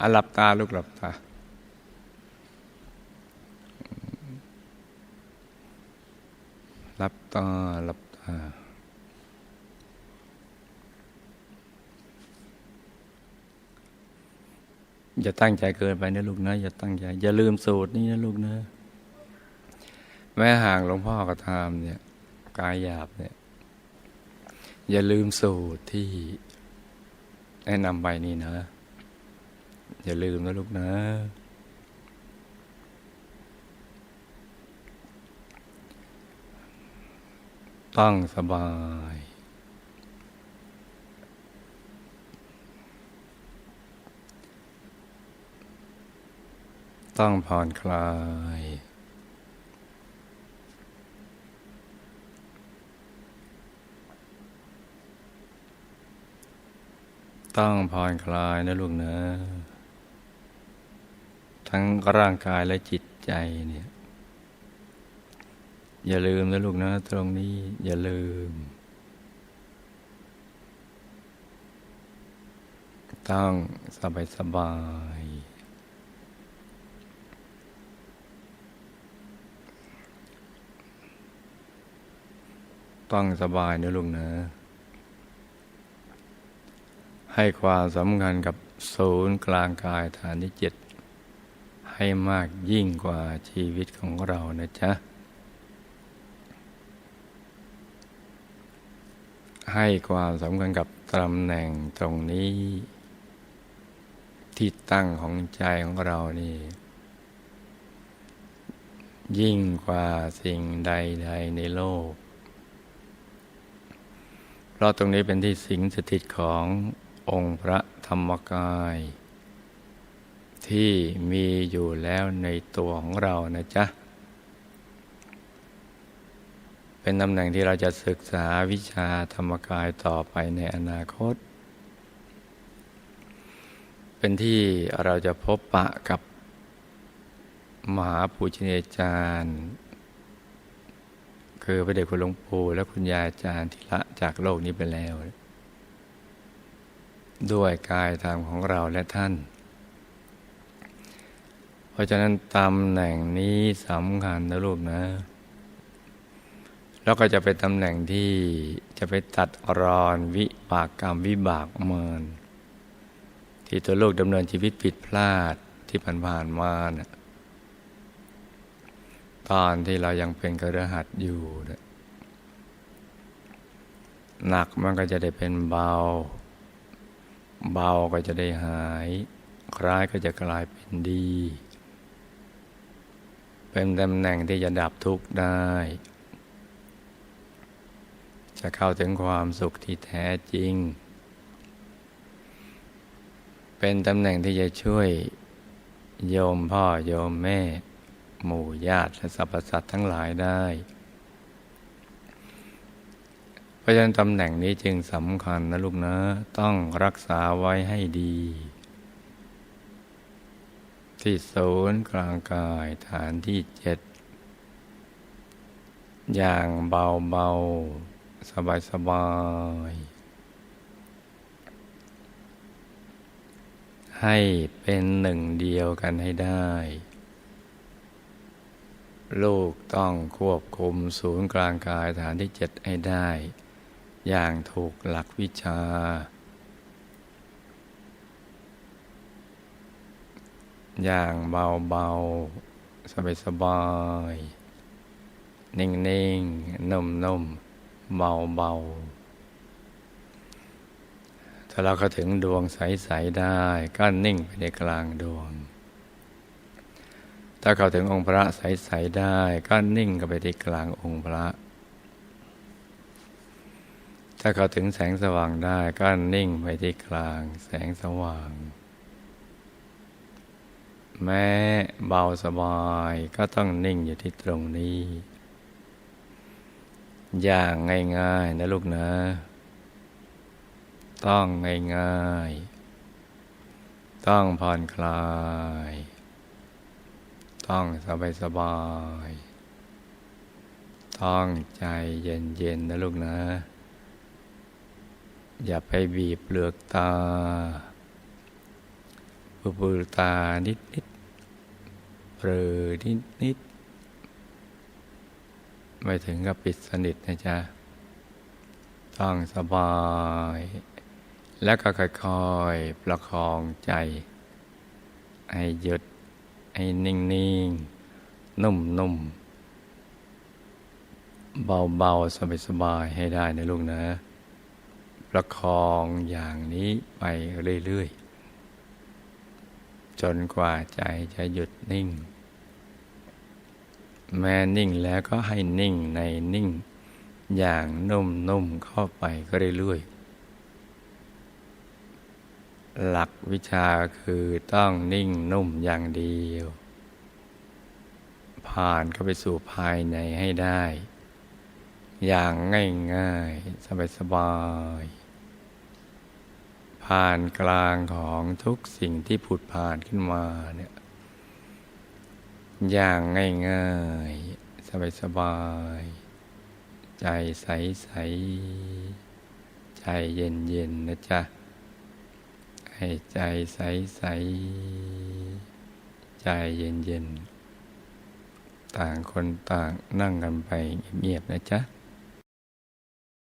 อะหลับตาลูกหลับตา หลับตาหลับตา อย่าตั้งใจเกินไปนะลูกนะ อย่าตั้งใจ อย่าลืมสูตรนี้นะลูกนะ แม่ห่างหลวงพ่อกระทำเนี่ย กายหยาบเนี่ย อย่าลืมสูตรที่แนะนำไปนี่นะ อย่าลืมนะลูกนะ ตั้งสบาย ตั้งผ่อนคลาย ตั้งผ่อนคลายนะลูกนะ ทั้งร่างกายและจิตใจเนี่ย อย่าลืมนะลูกนะ ตรงนี้ อย่าลืม ต้องสบายสบาย ต้องสบายนะลูกนะ ให้ความสำคัญกับศูนย์กลางกายฐานที่เจ็ด ให้มากยิ่งกว่าชีวิตของเรานะจ๊ะ ให้ความสำคัญกับตำแหน่งตรงนี้ ที่ตั้งของใจของเรานี่ ยิ่งกว่าสิ่งใดๆในโลก เพราะตรงนี้เป็นที่สิงสถิตขององค์พระธรรมกาย ที่มีอยู่แล้วในตัวของเรานะจ๊ะ เป็นตำแหน่งที่เราจะศึกษาวิชาธรรมกายต่อไปในอนาคต เป็นที่เราจะพบปะกับ มหาปูชนียาจารย์ คือพระเดชคุณหลวงปู่และคุณยายอาจารย์ที่ละจากโลกนี้ไปแล้ว ด้วยกายธรรมของเราและท่าน เพราะฉะนั้นตำแหน่งนี้สำคัญนะลูกนะ แล้วก็จะเป็นตำแหน่งที่จะไปตัดรอนวิปากกรรมวิบากเมิน ที่ตัวโลกดำเนินชีวิตผิดพลาดที่ผ่านๆมานะ่ะตอนที่เรายังเป็นกระหัดอยู่นะหนักมันก็จะได้เป็นเบา เบาก็จะได้หาย คล้ายก็จะกลายเป็นดี เป็นตำแหน่งที่จะดับทุกข์ได้ จะเข้าถึงความสุขที่แท้จริง เป็นตำแหน่งที่จะช่วยโยมพ่อโยมแม่ หมู่ญาติและสรรพสัตว์ทั้งหลายได้ เพราะฉะนั้นตำแหน่งนี้จึงสำคัญนะลูกนะ ต้องรักษาไว้ให้ดี ที่ศูนย์กลางกายฐานที่เจ็ดอย่างเบาๆสบายๆให้เป็นหนึ่งเดียวกันให้ได้ ลูกต้องควบคุมศูนย์กลางกายฐานที่เจ็ดให้ได้ อย่างถูกหลักวิชา อย่างเบาๆ สบายๆ นิ่งๆ นุ่มๆ เบาๆ ถ้าเราเข้าถึงดวงใส ๆ ได้ ก็นิ่งไปในกลางดวง ถ้าเข้าถึงองค์พระใส ๆ ได้ ก็นิ่งก็ไปที่กลางองค์พระ ถ้าเข้าถึงแสงสว่างได้ ก็นิ่งไปที่กลางแสงสว่าง แม้เบาสบายก็ต้องนิ่งอยู่ที่ตรงนี้ อย่างง่ายๆนะลูกนะ ต้องง่ายๆ ต้องผ่อนคลาย ต้องสบายๆต้องใจเย็นๆนะลูกนะ อย่าไปบีบเปลือกตาปือปือตานิดนิด ปรอนิดนิดไม่ถึงกับปิดสนิทนะจ๊ะ ต้องสบาย แล้วก็ค่อยๆ ประคองใจ ให้หยุด ให้นิ่งๆ นุ่มๆ เบาๆ สบายๆ ให้ได้นะลูกนะ ประคองอย่างนี้ไปเรื่อยๆ จนกว่าใจจะหยุดนิ่ง แม้นิ่งแล้วก็ให้นิ่งในนิ่ง อย่างนุ่มๆเข้าไปก็เรื่อยๆหลักวิชาคือต้องนิ่งนุ่มอย่างเดียว ผ่านเข้าไปสู่ภายในให้ได้ อย่างง่ายๆ สบายๆ ผ่านกลางของทุกสิ่งที่ผุดผ่านขึ้นมาเนี่ยอย่างง่ายๆ สบายๆใจใสๆใจเย็นๆนะจ๊ะ ให้ใจใสๆใจเย็นๆต่างคนต่างนั่งกันไปเงียบๆนะจ๊ะ